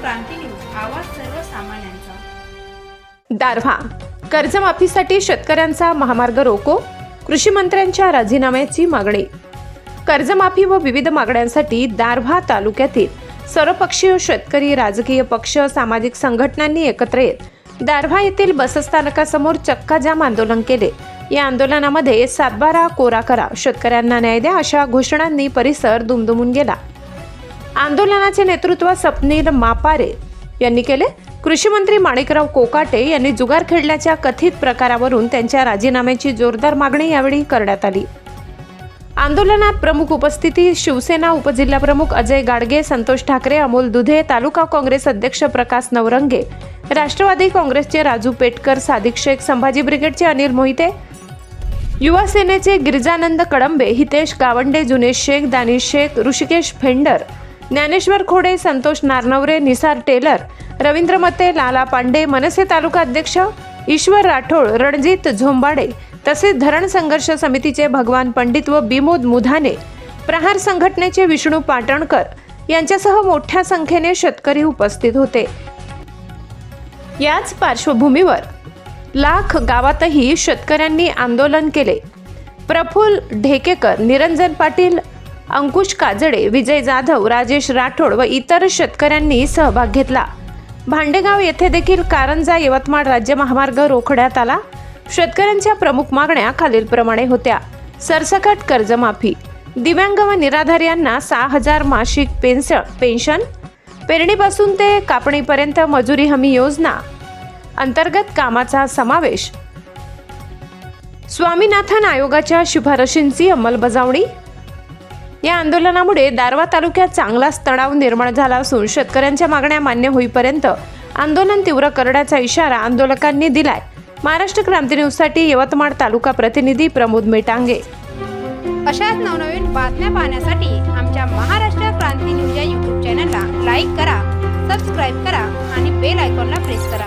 क्रांती news आवाज सर्वसामान्यांचा. दारव्हा कर्जमाफीसाठी शेतकऱ्यांचा महामार्ग रोको कृषी मंत्र्यांच्या राजीनाम्याची मागणी. कर्जमाफी व विविध मागण्यांसाठी दारव्हा तालुक्यातील सर्वपक्षीय शेतकरी राजकीय पक्ष सामाजिक संघटनांनी एकत्र येत दारव्हा येथील बसस्थानकासमोर चक्का जाम आंदोलन केले. या आंदोलनामध्ये सातबारा कोरा करा शेतकऱ्यांना न्याय द्या अशा घोषणांनी परिसर दुमदुमून गेला. आंदोलनाचे नेतृत्व स्वप्नील मापारे यांनी केले. कृषी मंत्री माणिकराव कोकाटे यांनी जुगार खेळण्याच्या कथित प्रकारावरून त्यांच्या राजीनाम्याची जोरदार मागणी यावेळी करण्यात आली. आंदोलनात प्रमुख उपस्थिती शिवसेना उपजिल्हाप्रमुख अजय गाडगे संतोष ठाकरे अमोल दुधे तालुका काँग्रेस अध्यक्ष प्रकाश नवरंगे राष्ट्रवादी काँग्रेसचे राजू पेटकर सादिक शेख संभाजी ब्रिगेडचे अनिल मोहिते युवा सेनेचे गिरिजानंद कडंबे हितेश गावंडे जुनेश शेख दानिश शेख ऋषिकेश फेंडर ज्ञानेश्वर खोडे संतोष नारनवरे निसार टेलर रवींद्र मते लाला पांडे मनसे तालुका अध्यक्ष ईश्वर राठोड रणजित झोंबाडे तसेच धरण संघर्ष समितीचे भगवान पंडित व बिमोद मुधाने प्रहार संघटनेचे विष्णू पाटणकर यांच्यासह मोठ्या संख्येने शेतकरी उपस्थित होते. याच पार्श्वभूमीवर लाख गावातही शेतकऱ्यांनी आंदोलन केले. प्रफुल्ल ढेकेकर निरंजन पाटील अंकुश काजडे विजय जाधव राजेश राठोड व इतर शेतकऱ्यांनी सहभाग घेतला. भांडेगाव येथे देखील कारंजा यवतमाळ राज्य महामार्ग रोखण्यात आला. शेतकऱ्यांच्या प्रमुख मागण्या खालीलप्रमाणे होत्या. सरसकट कर्जमाफी. दिव्यांग व निराधार यांना सहा हजार मासिक पेन्शन पेन्शन. पेरणीपासून ते कापणीपर्यंत मजुरी हमी योजना. अंतर्गत कामाचा समावेश. स्वामीनाथन आयोगाच्या शिफारशींची अंमलबजावणी. या आंदोलनामुळे दारवा तालुक्यात चांगलाच तणाव निर्माण झाला असून शेतकऱ्यांच्या मागण्या मान्य होईपर्यंत आंदोलन तीव्र करण्याचा इशारा आंदोलकांनी दिलाय. महाराष्ट्र क्रांती न्यूजसाठी यवतमाळ तालुका प्रतिनिधी प्रमोद मेटांगे. अशाच नवनवीन बातम्या पाहण्यासाठी आमच्या महाराष्ट्र क्रांती न्यूज या यूट्यूब चॅनलला लाईक करा सबस्क्राईब करा आणि बेल आयकॉनला प्रेस करा.